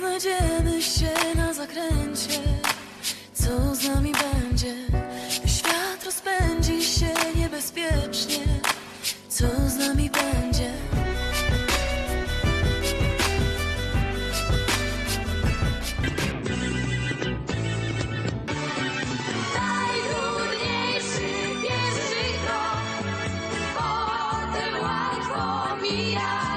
znajdziemy się na zakręcie. Co z nami będzie? Świat rozpędzi się niebezpiecznie. Co z nami będzie? Najtrudniejszy pierwszy krok, potem łatwo mija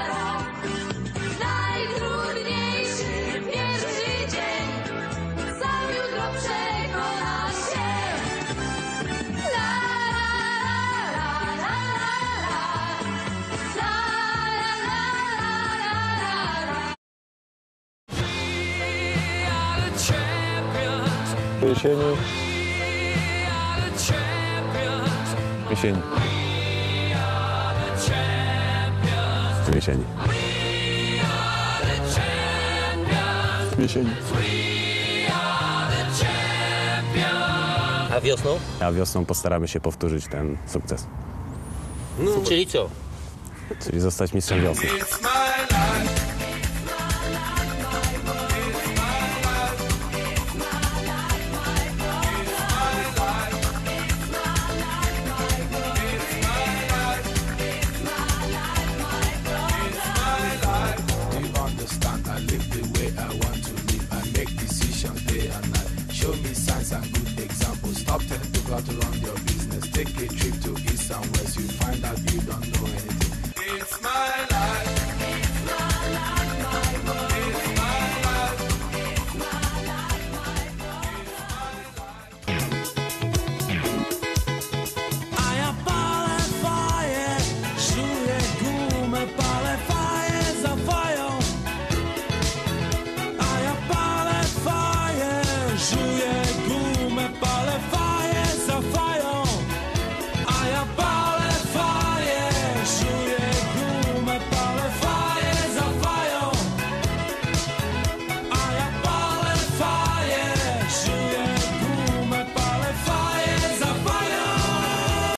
Jesieni. Jesieni. Jesieni. Jesieni. A wiosną? A wiosną postaramy się powtórzyć ten sukces. Czyli co? Czyli zostać mistrzem wiosny. These signs and good examples. Stop telling people how to run your business. Take a trip to East